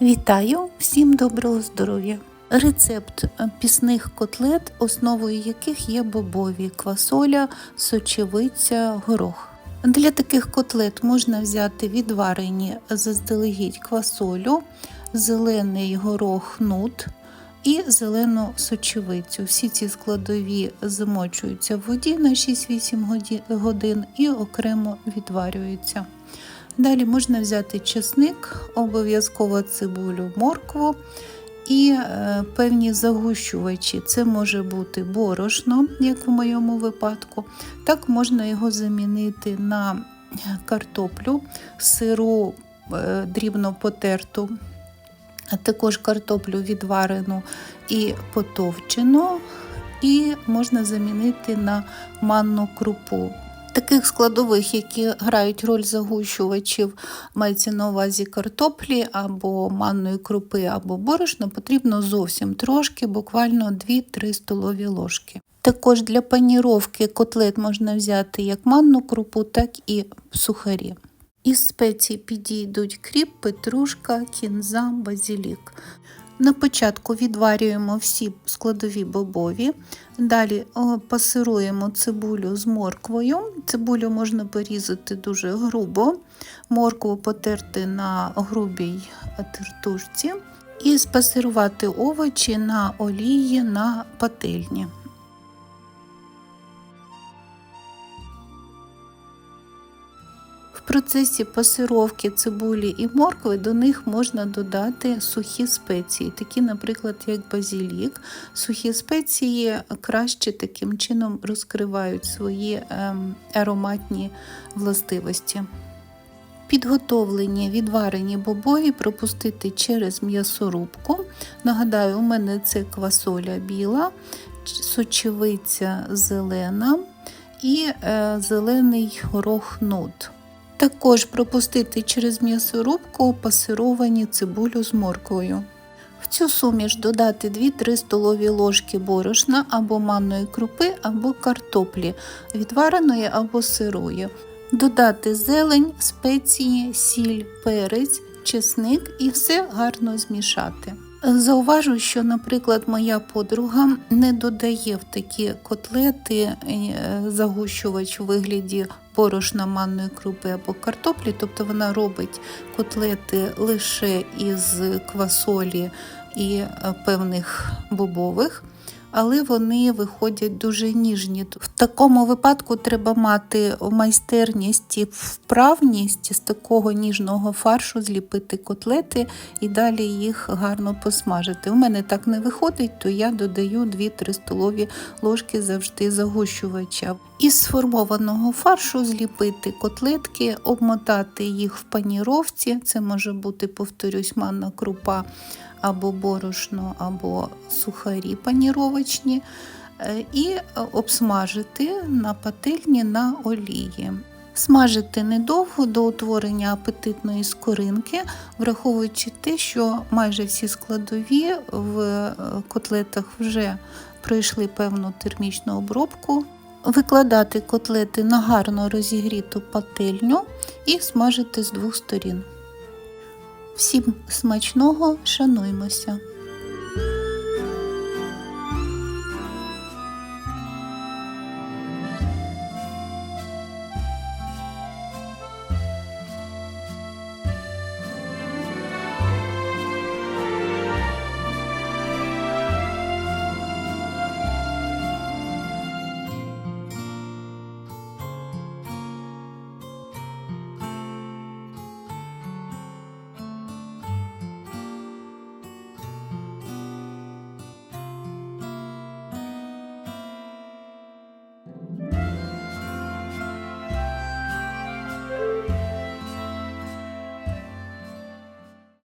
Вітаю! Всім доброго здоров'я! Рецепт пісних котлет, основою яких є бобові, квасоля, сочевиця, горох. Для таких котлет можна взяти відварені заздалегідь квасолю, зелений горох нут і зелену сочевицю. Всі ці складові замочуються в воді на 6-8 годин і окремо відварюються. Далі можна взяти чесник, обов'язково цибулю, моркву і е, певні загущувачі. Це може бути борошно, як в моєму випадку. Так можна його замінити на картоплю, сиру е, дрібно потерту, а також картоплю відварену і потовчену, і можна замінити на манну крупу. Таких складових, які грають роль загущувачів, мається на увазі картоплі або манної крупи, або борошно, потрібно зовсім трошки, буквально 2-3 столові ложки. Також для паніровки котлет можна взяти як манну крупу, так і сухарі. Із спецій підійдуть кріп, петрушка, кінза, базілік. На початку відварюємо всі складові бобові, далі пасируємо цибулю з морквою. Цибулю можна порізати дуже грубо, моркву потерти на грубій тертушці і спасирувати овочі на олії на пательні. Процесі пасировки цибулі і моркви до них можна додати сухі спеції, такі, наприклад, як базілік. Сухі спеції краще таким чином розкривають свої ем, ароматні властивості. Підготовлені відварені бобові пропустити через м'ясорубку. Нагадаю, у мене це квасоля біла, сочевиця зелена і е, зелений горох нут. Також пропустити через м'ясорубку пасировані цибулю з морквою. В цю суміш додати 2-3 столові ложки борошна або манної крупи, або картоплі, відвареної або сирої. Додати зелень, спеції, сіль, перець, чесник і все гарно змішати. Зауважу, що, наприклад, моя подруга не додає в такі котлети е, загущувач у вигляді борошна манної крупи або картоплі, тобто вона робить котлети лише із квасолі і е, певних бобових. Але вони виходять дуже ніжні. В такому випадку треба мати майстерність і вправність з такого ніжного фаршу зліпити котлети і далі їх гарно посмажити. У мене так не виходить, то я додаю 2-3 столові ложки завжди загущувача. Із сформованого фаршу зліпити котлетки, обмотати їх в паніровці. Це може бути, повторюсь, манна крупа або борошно, або сухарі паніровочні, е, і обсмажити на пательні на олії. Смажити недовго до утворення апетитної скоринки, враховуючи те, що майже всі складові в е, котлетах вже пройшли певну термічну обробку. Викладати котлети на гарно розігріту пательню і смажити з двох сторін. Всім смачного, шануймося!